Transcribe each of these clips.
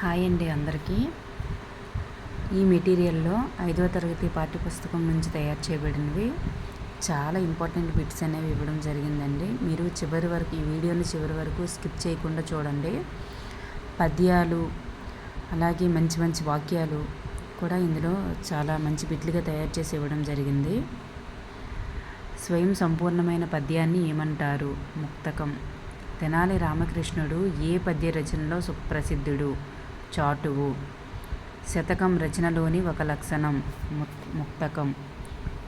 Hi అండి అందరికీ. ఈ మెటీరియల్లో ఐదవ తరగతి పాఠ్యపుస్తకం నుంచి తయారు చేయబడినవి చాలా ఇంపార్టెంట్ బిట్స్ అనేవి ఇవ్వడం జరిగిందండి. మీరు చివరి వరకు ఈ వీడియోని చివరి వరకు స్కిప్ చేయకుండా చూడండి. పద్యాలు అలాగే మంచి మంచి వాక్యాలు కూడా ఇందులో చాలా మంచి బిట్లుగా తయారు చేసి ఇవ్వడం జరిగింది. స్వయం సంపూర్ణమైన పద్యాన్ని ఏమంటారు? ముక్తకం. తెనాలి రామకృష్ణుడు ఏ పద్య రచనలో సుప్రసిద్ధుడు? చాటువు. శతకం రచనలోని ఒక లక్షణం ముక్తకం.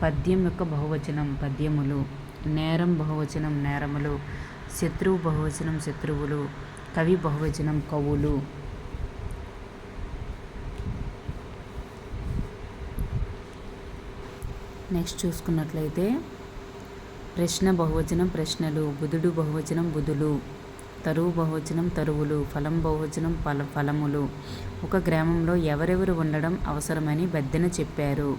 పద్యం యొక్క బహువచనం పద్యములు. నేరం బహువచనం నేరములు. శత్రువు బహువచనం శత్రువులు. కవి బహువచనం కవులు. నెక్స్ట్ చూసుకున్నట్లయితే ప్రశ్న బహువచనం ప్రశ్నలు బుధుడు బహువచనం బుధులు. తరువు బహువచనం తరువులు ఫలం బహువచనం ఫల ఫలములు. ఒక గ్రామంలో ఎవరెవరు ఉండడం అవసరమని బద్దెన చెప్పారు.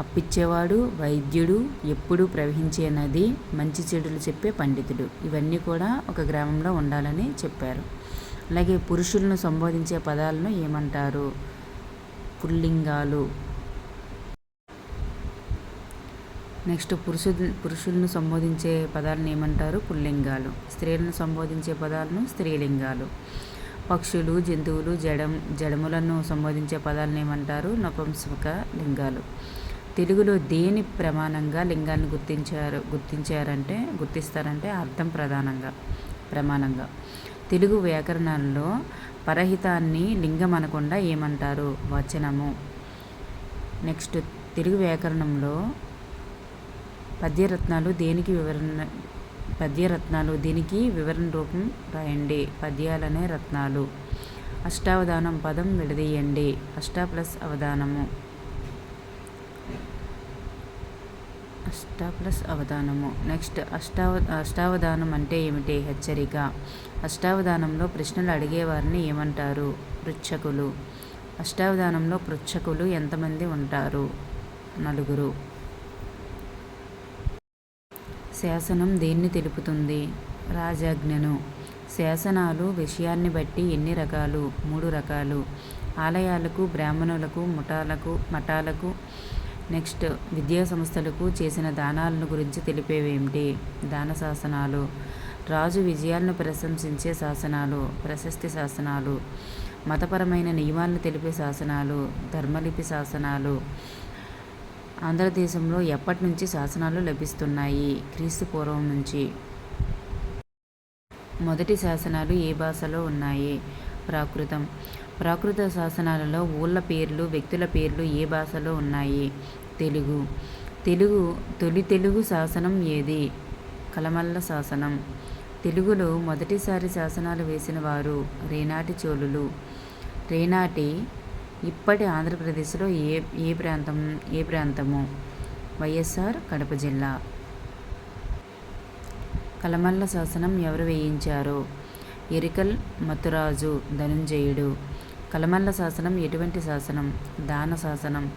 అప్పిచ్చేవాడు వైద్యుడు ఎప్పుడు ప్రవహించే నది మంచి చెడులు చెప్పే పండితుడు. ఇవన్నీ కూడా ఒక గ్రామంలో ఉండాలని చెప్పారు. అలాగే పురుషులను సంబోధించే పదాలను ఏమంటారు? పుల్లింగాలు. నెక్స్ట్ పురుషు పురుషులను సంబోధించే పదాలను ఏమంటారు? పుల్లింగాలు. స్త్రీలను సంబోధించే పదాలను స్త్రీలింగాలు. పక్షులు జంతువులు జడం జడములను సంబోధించే పదాలను ఏమంటారు? నపుంసక లింగాలు. తెలుగులో దేని ప్రమాణంగా లింగాన్ని గుర్తించారు? గుర్తించారంటే గుర్తిస్తారంటే అర్థం ప్రధానంగా ప్రమాణంగా. తెలుగు వ్యాకరణంలో పరహితాన్ని లింగం అనకుండా ఏమంటారు? వచనము. నెక్స్ట్ తెలుగు వ్యాకరణంలో పద్యరత్నాలు దేనికి వివరణ పద్యరత్నాలు దీనికి వివరణ రూపం రాయండి? పద్యాలనే రత్నాలు. అష్టావధానం పదం విడదీయండి. అష్టా ప్లస్ అవధానము. అష్టా ప్లస్ అవధానము. నెక్స్ట్ అష్టావ అష్టావధానం అంటే ఏమిటి? హెచ్చరిక. అష్టావధానంలో ప్రశ్నలు అడిగేవారిని ఏమంటారు? పృచ్ఛకులు. అష్టావధానంలో పృచ్ఛకులు ఎంతమంది ఉంటారు? నలుగురు. శాసనం దేన్ని తెలుపుతుంది? రాజాజ్ఞను. శాసనాలు విషయాన్ని బట్టి ఎన్ని రకాలు? మూడు రకాలు. ఆలయాలకు బ్రాహ్మణులకు ముఠాలకు మఠాలకు నెక్స్ట్ విద్యా సంస్థలకు చేసిన దానాలను గురించి తెలిపేవేమిటి? దాన శాసనాలు రాజు విజయాలను ప్రశంసించే శాసనాలు. ప్రశస్తి శాసనాలు. మతపరమైన నియమాలను తెలిపే శాసనాలు. ధర్మలిపి శాసనాలు. ఆంధ్రదేశంలో ఎప్పటి నుంచి శాసనాలు లభిస్తున్నాయి? క్రీస్తు పూర్వం నుంచి. మొదటి శాసనాలు ఏ భాషలో ఉన్నాయి? ప్రాకృతం. ప్రాకృత శాసనాలలో ఊళ్ళ పేర్లు వ్యక్తుల పేర్లు ఏ భాషలో ఉన్నాయి? తెలుగు. తెలుగు తొలి తెలుగు శాసనం ఏది? కలమల్ల శాసనం. తెలుగులో మొదటిసారి శాసనాలు వేసిన వారు రేనాటి చోళులు. రేనాటి ఇప్పటి ఆంధ్రప్రదేశ్లో ఏ ఏ ప్రాంతం ఏ ప్రాంతము? వైఎస్ఆర్ కడప జిల్లా. కలమల్ల శాసనం ఎవరు వేయించారు? ఎరికల్ మతురాజు ధనుంజయుడు. కలమల్ల శాసనం ఎటువంటి శాసనం? దాన శాసనం.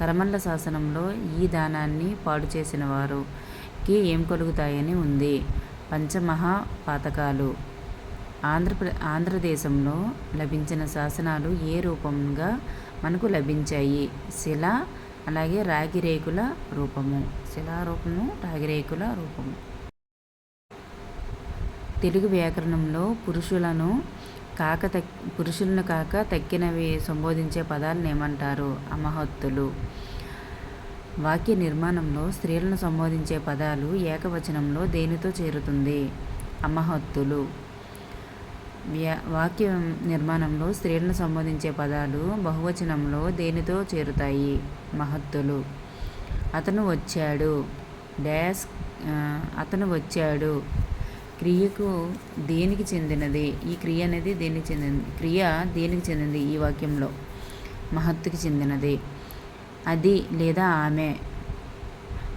కలమల్ల శాసనంలో ఈ దానాన్ని పాడు చేసిన వారుకి ఏం కలుగుతాయని ఉంది. పంచమహా పాతకాలు ఆంధ్రప్ర ఆంధ్రదేశంలో లభించిన శాసనాలు ఏ రూపంగా మనకు లభించాయి? శిల అలాగే రాగిరేకుల రూపము. శిలారూపము రాగిరేకుల రూపము. తెలుగు వ్యాకరణంలో పురుషులను కాక తక్ పురుషులను కాక తక్కినవి సంబోధించే పదాలను ఏమంటారు? అమహత్తులు. వాక్య నిర్మాణంలో స్త్రీలను సంబోధించే పదాలు ఏకవచనంలో దేనితో చేరుతుంది? అమహత్తులు. వాక్య నిర్మాణంలో స్త్రీలను సంబోధించే పదాలు బహువచనంలో దేనితో చేరుతాయి? మహత్తులు. అతను వచ్చాడు. డాష్ అతను వచ్చాడు. క్రియకు దేనికి చెందినది? ఈ క్రియ అనేది దేనికి చెందింది క్రియ దేనికి చెందింది ఈ వాక్యంలో? మహత్తుకి చెందినది. అది లేదా ఆమె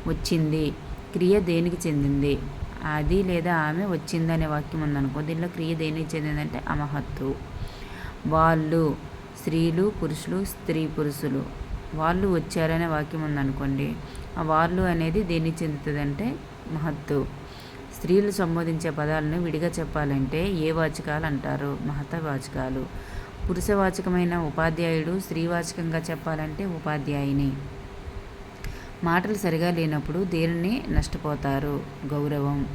వచ్చింది. క్రియ దేనికి చెందింది? అది లేదా ఆమె వచ్చిందనే వాక్యం ఉందనుకో దీనిలో క్రియ దేనికి చెందిందంటే అమహత్తు. వాళ్ళు స్త్రీలు పురుషులు స్త్రీ పురుషులు. వాళ్ళు వచ్చారనే వాక్యం ఉందనుకోండి ఆ వాళ్ళు అనేది దేనికి చెందుతుందంటే మహత్తు. స్త్రీలు సంబోధించే పదాలను విడిగా చెప్పాలంటే ఏ వాచకాలు అంటారు? మహత వాచకాలు. పురుషవాచకమైన ఉపాధ్యాయుడు స్త్రీవాచకంగా చెప్పాలంటే ఉపాధ్యాయుని. మాటలు సరిగా లేనప్పుడు దేనిని నష్టపోతారు? గౌరవం.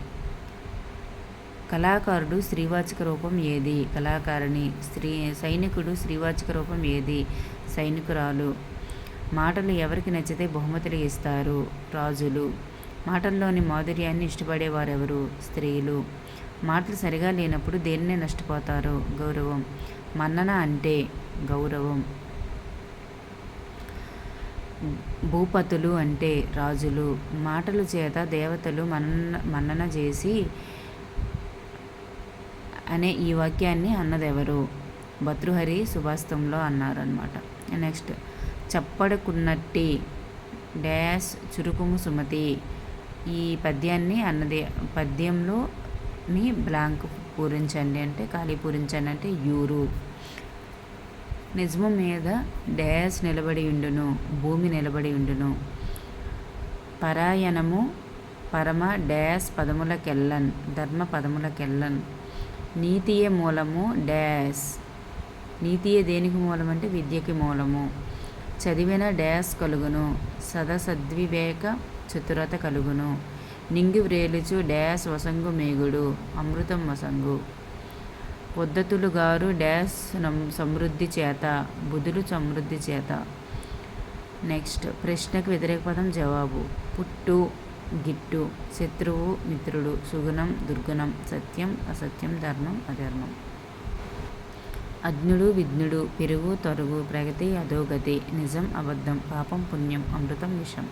కళాకారుడు శ్రీవాచక రూపం ఏది? కళాకారిణి స్త్రీ సైనికుడు శ్రీవాచక రూపం ఏది? సైనికురాలు. మాటలు ఎవరికి నచ్చితే బహుమతులు ఇస్తారు? రాజులు. మాటల్లోని మాధుర్యాన్ని ఇష్టపడేవారెవరు? స్త్రీలు. మాటలు సరిగా లేనప్పుడు దేనిని నష్టపోతారు? గౌరవం. మన్నన అంటే గౌరవం. భూపతులు అంటే రాజులు. మాటలు చేత దేవతలు మన్న మన్నన చేసి అనే ఈ వాక్యాన్ని అన్నదెవరు? భతృహరి సుభాస్తంలో అన్నారనమాట నెక్స్ట్ చప్పడకున్నట్టి డ్యాష్ చురుకుము సుమతి. ఈ పద్యాన్ని అన్నది పద్యంలోని బ్లాంక్ పూరించండి అంటే ఖాళీ పూరించండి అంటే యూరు. నిజము మీద డ్యాష్ నిలబడి ఉండును భూమి నిలబడి ఉండును. పరాయణము పరమ డాష్ పదములకెళ్ళన్ ధర్మ పదములకెళ్ళన్ నీతియే మూలము డ్యాష్ నీతియే దేనికి మూలం అంటే విద్యకి మూలము. చదివిన డ్యాష్ కలుగును సదసద్వివేక చతురత కలుగును. నింగి వ్రేలుచు డ్యాష్ వసంగు మేగుడు అమృతం వసంగు. పొద్దతులు గారు డాష్ సమృద్ధి చేత బుధులు సమృద్ధి చేత. నెక్స్ట్ ప్రశ్నకు వ్యతిరేక పదం జవాబు. పుట్టు గిట్టు శత్రువు మిత్రుడు సుగుణం దుర్గుణం సత్యం అసత్యం ధర్మం అధర్మం. అజ్ఞుడు విఘ్నుడు పెరుగు తరుగు ప్రగతి అధోగతి నిజం అబద్ధం పాపం పుణ్యం అమృతం విషం.